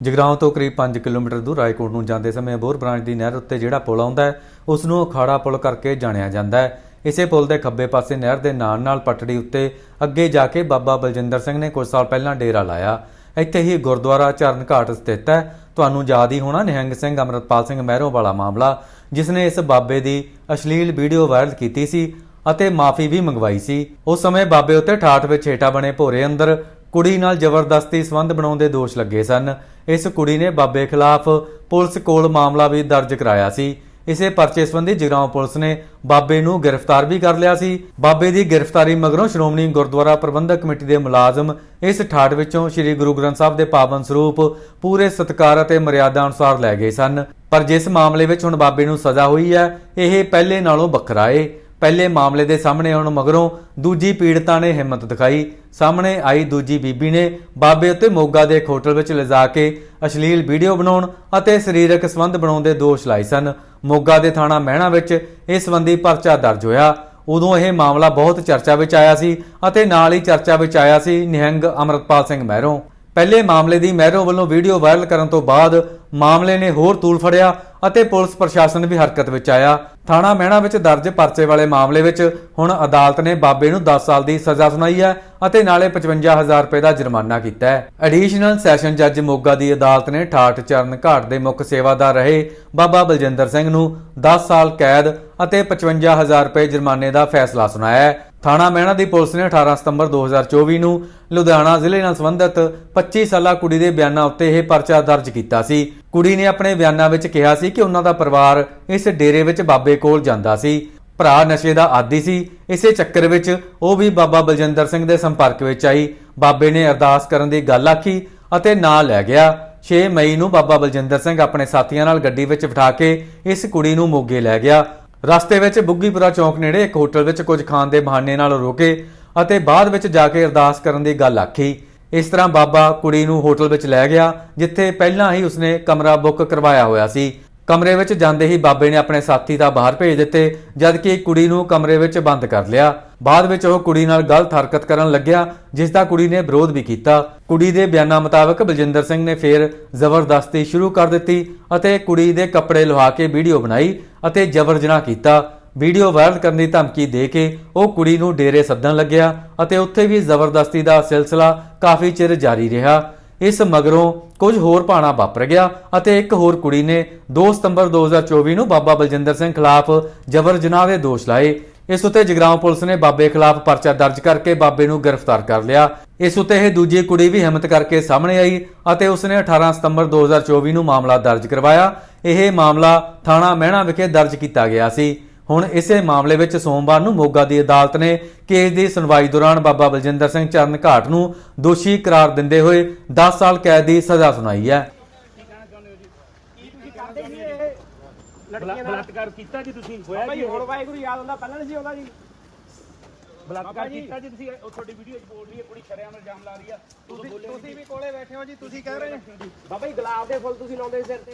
ਜਗਰਾਉਂ ਤੋਂ ਕਰੀਬ 5 ਕਿਲੋਮੀਟਰ ਦੂਰ ਰਾਏਕੋਟ ਨੂੰ ਜਾਂਦੇ ਸਮੇਂ ਬੋਰ ਬ੍ਰਾਂਚ ਦੀ ਨਹਿਰ ਉੱਤੇ ਜਿਹੜਾ ਪੁਲ ਆਉਂਦਾ ਹੈ, ਉਸ ਨੂੰ ਅਖਾੜਾ ਪੁਲ ਕਰਕੇ ਜਾਣਿਆ ਜਾਂਦਾ ਹੈ। ਇਸੇ ਪੁਲ ਦੇ ਖੱਬੇ ਪਾਸੇ ਨਹਿਰ ਦੇ ਨਾਲ ਨਾਲ ਪਟੜੀ ਉੱਤੇ ਅੱਗੇ ਜਾ ਕੇ ਬਾਬਾ ਬਲਜਿੰਦਰ ਸਿੰਘ ਨੇ ਕੁਝ ਸਾਲ ਪਹਿਲਾਂ ਡੇਰਾ ਲਾਇਆ। ਇੱਥੇ ਹੀ ਗੁਰਦੁਆਰਾ ਚਰਨ ਘਾਟ ਸਥਿਤ ਹੈ। ਤੁਹਾਨੂੰ ਯਾਦ ਹੀ ਹੋਣਾ ਨਿਹੰਗ ਸਿੰਘ, ਅਮਰਤਪਾਲ ਸਿੰਘ ਮਹਿਰੋਂ ਵਾਲਾ ਮਾਮਲਾ, ਜਿਸ ਨੇ ਇਸ ਬਾਬੇ ਦੀ ਅਸ਼ਲੀਲ ਵੀਡੀਓ ਵਾਇਰਲ ਕੀਤੀ ਸੀ ਅਤੇ ਮਾਫੀ ਵੀ ਮੰਗਵਾਈ ਸੀ। ਉਸ ਸਮੇਂ ਬਾਬੇ ਉੱਤੇ ਠਾਠ ਵਿੱਚ ਹੇਠਾਂ ਬਣੇ ਭੋਰੇ ਅੰਦਰ ਕੁੜੀ ਨਾਲ ਜ਼ਬਰਦਸਤੀ ਸੰਬੰਧ ਬਣਾਉਣ ਦੇ ਦੋਸ਼ ਲੱਗੇ ਸਨ। ਇਸ ਕੁੜੀ ਨੇ ਬਾਬੇ ਖਿਲਾਫ ਪੁਲਿਸ ਕੋਲ ਮਾਮਲਾ ਵੀ ਦਰਜ ਕਰਾਇਆ ਸੀ। ਇਸੇ ਪਰਚੇ ਸੰਬੰਧੀ ਜਗਰਾਉਂ ਪੁਲਿਸ ਨੇ ਬਾਬੇ ਨੂੰ ਗ੍ਰਿਫਤਾਰ ਵੀ ਕਰ ਲਿਆ ਸੀ। ਬਾਬੇ ਦੀ ਗ੍ਰਿਫਤਾਰੀ ਮਗਰੋਂ ਸ਼੍ਰੋਮਣੀ ਗੁਰਦੁਆਰਾ ਪ੍ਰਬੰਧਕ ਕਮੇਟੀ ਦੇ ਮੁਲਾਜ਼ਮ ਇਸ ਠਾਠ ਵਿੱਚੋਂ ਸ੍ਰੀ ਗੁਰੂ ਗ੍ਰੰਥ ਸਾਹਿਬ ਦੇ ਪਾਵਨ ਸਰੂਪ ਪੂਰੇ ਸਤਿਕਾਰ ਅਤੇ ਮਰਿਆਦਾ ਅਨੁਸਾਰ ਲੈ ਗਏ ਸਨ। ਪਰ ਜਿਸ ਮਾਮਲੇ ਵਿੱਚ ਹੁਣ ਬਾਬੇ ਨੂੰ ਸਜ਼ਾ ਹੋਈ ਹੈ, ਇਹ ਪਹਿਲੇ ਨਾਲੋਂ ਵੱਖਰਾ ਏ। ਪਹਿਲੇ ਮਾਮਲੇ ਦੇ ਸਾਹਮਣੇ ਆਉਣ ਮਗਰੋਂ ਦੂਜੀ ਪੀੜਤਾ ਨੇ ਹਿੰਮਤ ਦਿਖਾਈ। ਸਾਹਮਣੇ ਆਈ ਦੂਜੀ ਬੀਬੀ ਨੇ ਬਾਬੇ ਉੱਤੇ ਮੋਗਾ ਦੇ ਇੱਕ ਹੋਟਲ ਵਿੱਚ ਲਿਜਾ ਕੇ ਅਸ਼ਲੀਲ ਵੀਡੀਓ ਬਣਾਉਣ ਅਤੇ ਸਰੀਰਕ ਸੰਬੰਧ ਬਣਾਉਣ ਦੇ ਦੋਸ਼ ਲਾਏ ਸਨ। ਮੋਗਾ ਦੇ ਥਾਣਾ ਮਹਿਣਾ ਵਿੱਚ ਇਸ ਸੰਬੰਧੀ ਪਰਚਾ ਦਰਜ ਹੋਇਆ। ਉਦੋਂ ਇਹ ਮਾਮਲਾ ਬਹੁਤ ਚਰਚਾ ਵਿੱਚ ਆਇਆ ਸੀ ਅਤੇ ਨਾਲ ਹੀ ਚਰਚਾ ਵਿੱਚ ਆਇਆ ਸੀ ਨਿਹੰਗ ਅਮਰਤਪਾਲ ਸਿੰਘ ਮਹਿਰੋਂ। ਪਹਿਲੇ ਮਾਮਲੇ ਦੀ ਮਹਿਰੋਂ ਵੱਲੋਂ ਵੀਡੀਓ ਵਾਇਰਲ ਕਰਨ ਤੋਂ ਬਾਅਦ ਮਾਮਲੇ ਨੇ ਹੋਰ ਤੂਲ ਫੜਿਆ ਅਤੇ ਪੁਲਿਸ ਪ੍ਰਸ਼ਾਸਨ ਵੀ ਹਰਕਤ ਵਿੱਚ ਆਇਆ। ਥਾਣਾ ਮਹਿਣਾ ਵਿੱਚ ਦਰਜ ਪਰਚੇ ਵਾਲੇ ਮਾਮਲੇ ਵਿੱਚ ਹੁਣ ਅਦਾਲਤ ਨੇ ਬਾਬੇ ਨੂੰ 10 ਸਾਲ ਦੀ ਸਜ਼ਾ ਸੁਣਾਈ ਹੈ ਅਤੇ ਨਾਲੇ 55000 ਰੁਪਏ ਦਾ ਜੁਰਮਾਨਾ ਕੀਤਾ ਹੈ। ਐਡੀਸ਼ਨਲ ਸੈਸ਼ਨ ਜੱਜ ਮੋਗਾ ਦੀ ਅਦਾਲਤ ਨੇ ਠਾਠ ਚਰਨ ਘਾਟ ਦੇ ਮੁੱਖ ਸੇਵਾਦਾਰ ਰਹੇ ਬਾਬਾ ਬਲਜਿੰਦਰ ਸਿੰਘ ਨੂੰ 10 ਸਾਲ ਕੈਦ ਅਤੇ 55000 ਰੁਪਏ ਜੁਰਮਾਨੇ ਦਾ ਫੈਸਲਾ ਸੁਣਾਇਆ ਹੈ। ਥਾਣਾ ਮਹਿਣਾ ਦੀ ਪੁਲਿਸ ਨੇ 18 ਸਤੰਬਰ 2024 ਨੂੰ ਲੁਧਿਆਣਾ ਜ਼ਿਲ੍ਹੇ ਨਾਲ ਸੰਬੰਧਿਤ 25 ਸਾਲਾ ਕੁੜੀ ਦੇ ਬਿਆਨਾਂ ਉੱਤੇ ਇਹ ਪਰਚਾ ਦਰਜ ਕੀਤਾ ਸੀ। ਕੁੜੀ ਨੇ ਆਪਣੇ ਬਿਆਨਾਂ ਵਿੱਚ ਕਿਹਾ ਸੀ ਕਿ ਉਹਨਾਂ ਦਾ ਪਰਿਵਾਰ ਇਸ ਡੇਰੇ ਵਿੱਚ ਬਾਬੇ ਕੋਲ ਜਾਂਦਾ ਸੀ। ਭਰਾ ਨਸ਼ੇ ਦਾ ਆਦੀ ਸੀ। ਇਸੇ ਚੱਕਰ ਵਿੱਚ ਉਹ ਵੀ ਬਾਬਾ ਬਲਜਿੰਦਰ ਸਿੰਘ ਦੇ ਸੰਪਰਕ ਵਿੱਚ ਆਈ। ਬਾਬੇ ਨੇ ਅਰਦਾਸ ਕਰਨ ਦੀ ਗੱਲ ਆਖੀ ਅਤੇ ਨਾਂ ਲੈ ਗਿਆ। 6 ਮਈ ਨੂੰ ਬਾਬਾ ਬਲਜਿੰਦਰ ਸਿੰਘ ਆਪਣੇ ਸਾਥੀਆਂ ਨਾਲ ਗੱਡੀ ਵਿੱਚ ਬਿਠਾ ਕੇ ਇਸ ਕੁੜੀ ਨੂੰ ਮੋਗੇ ਲੈ ਗਿਆ। ਰਸਤੇ ਵਿੱਚ ਬੁੱਗੀਪੁਰਾ ਚੌਂਕ ਨੇੜੇ ਇੱਕ ਹੋਟਲ ਵਿੱਚ ਕੁਝ ਖਾਣ ਦੇ ਬਹਾਨੇ ਨਾਲ ਰੋਕੇ ਅਤੇ ਬਾਅਦ ਵਿੱਚ ਜਾ ਕੇ ਅਰਦਾਸ ਕਰਨ ਦੀ ਗੱਲ ਆਖੀ। ਇਸ ਤਰ੍ਹਾਂ ਬਾਬਾ ਕੁੜੀ ਨੂੰ ਹੋਟਲ ਵਿੱਚ ਲੈ ਗਿਆ, ਜਿੱਥੇ ਪਹਿਲਾਂ ਹੀ ਉਸਨੇ ਕਮਰਾ ਬੁੱਕ ਕਰਵਾਇਆ ਹੋਇਆ ਸੀ। ਕਮਰੇ ਵਿੱਚ ਜਾਂਦੇ ਹੀ ਬਾਬੇ ਨੇ ਆਪਣੇ ਸਾਥੀ ਦਾ ਬਾਹਰ ਭੇਜ ਦਿੱਤੇ, ਜਦਕਿ ਕੁੜੀ ਨੂੰ ਕਮਰੇ ਵਿੱਚ ਬੰਦ ਕਰ ਲਿਆ। ਬਾਅਦ ਵਿੱਚ ਉਹ ਕੁੜੀ ਨਾਲ ਗਲਤ ਹਰਕਤ ਕਰਨ ਲੱਗਿਆ, ਜਿਸ ਦਾ ਕੁੜੀ ਨੇ ਵਿਰੋਧ ਵੀ ਕੀਤਾ। ਕੁੜੀ ਦੇ ਬਿਆਨਾਂ ਮੁਤਾਬਕ ਬਲਜਿੰਦਰ ਸਿੰਘ ਨੇ ਫੇਰ ਜ਼ਬਰਦਸਤੀ ਸ਼ੁਰੂ ਕਰ ਦਿੱਤੀ ਅਤੇ ਕੁੜੀ ਦੇ ਕੱਪੜੇ ਲੁਹਾ ਕੇ ਵੀਡੀਓ ਬਣਾਈ। ਅਤੇ ਜਬਰ ਜਨਾਹ ਕੀਤਾ। ਵੀਡੀਓ ਵਾਇਰਲ ਕਰਨ ਦੀ ਧਮਕੀ ਦੇ ਕੇ ਉਹ ਕੁੜੀ ਨੂੰ ਡੇਰੇ ਸੱਦਣ ਲੱਗਿਆ ਅਤੇ ਉੱਥੇ ਵੀ ਜ਼ਬਰਦਸਤੀ ਦਾ ਸਿਲਸਿਲਾ ਕਾਫੀ ਚਿਰ ਜਾਰੀ ਰਿਹਾ। ਇਸ ਮਗਰੋਂ ਕੁਝ ਹੋਰ ਭਾਣਾ ਵਾਪਰ ਗਿਆ ਅਤੇ ਇੱਕ ਹੋਰ ਕੁੜੀ ਨੇ 2 ਸਤੰਬਰ 2024 ਨੂੰ ਬਾਬਾ ਬਲਜਿੰਦਰ ਸਿੰਘ ਖਿਲਾਫ ਜਬਰ ਜਨਾਹ ਦੇ ਦੋਸ਼ ਲਾਏ। ਇਸ ਉੱਤੇ ਜਗਰਾਉਂ ਪੁਲਿਸ ਨੇ ਬਾਬੇ ਖਿਲਾਫ ਪਰਚਾ ਦਰਜ ਕਰਕੇ ਬਾਬੇ ਨੂੰ ਗ੍ਰਿਫਤਾਰ ਕਰ ਲਿਆ। ਇਸ ਉੱਤੇ ਇਹ ਦੂਜੀ ਕੁੜੀ ਵੀ ਹਿੰਮਤ ਕਰਕੇ ਸਾਹਮਣੇ ਆਈ ਅਤੇ ਉਸਨੇ 18 ਸਤੰਬਰ 2024 ਨੂੰ ਮਾਮਲਾ ਦਰਜ ਕਰਵਾਇਆ ਇਹ ਮਾਮਲਾ ਥਾਣਾ ਮਹਿਣਾ ਵਿਖੇ ਦਰਜ ਕੀਤਾ ਗਿਆ ਸੀ। ਹੁਣ ਇਸੇ ਮਾਮਲੇ ਵਿੱਚ ਸੋਮਵਾਰ ਨੂੰ ਮੋਗਾ ਦੀ ਅਦਾਲਤ ਨੇ ਕੇਸ ਦੀ ਸੁਣਵਾਈ ਦੌਰਾਨ ਬਾਬਾ ਬਲਜਿੰਦਰ ਸਿੰਘ ਚਰਨ ਘਾਟ ਨੂੰ ਦੋਸ਼ੀ ਕਰਾਰ ਦਿੰਦੇ ਹੋਏ 10 ਸਾਲ ਕੈਦ ਦੀ ਸਜ਼ਾ ਸੁਣਾਈ ਹੈ। ਬਲਾ- ਬਲਾਤਕਾਰ ਕੀਤਾ ਜੀ ਤੁਸੀਂ? ਹੋਇਆ ਜੀ ਹੁਣ ਵਾਹਿਗੁਰੂ ਯਾਦ ਹੁੰਦਾ ਪਹਿਲਾਂ ਨਹੀਂ ਸੀ ਆਉਂਦਾ ਜੀ। ਬਲਾਤਕਾਰ। ਕੀਤਾ ਜੀ ਤੁਸੀਂ? ਉਹ ਤੁਹਾਡੀ ਵੀਡੀਓ 'ਚ ਬੋਲ ਰਹੀ ਹੈ ਕੁੜੀ ਸ਼ਰਿਆਮ ਇਲਜ਼ਾਮ ਲਾ ਰਹੀ ਆ। ਤੁਸੀਂ ਤੁਸੀਂ ਵੀ ਕੋਲੇ ਬੈਠੇ ਹੋ ਜੀ ਤੁਸੀਂ ਕਹਿ ਰਹੇ ਬਾਬਾ ਜੀ ਗੁਲਾਬ ਦੇ ਫੁੱਲ ਤੁਸੀਂ ਲਾਉਂਦੇ ਸਿਰ ਤੇ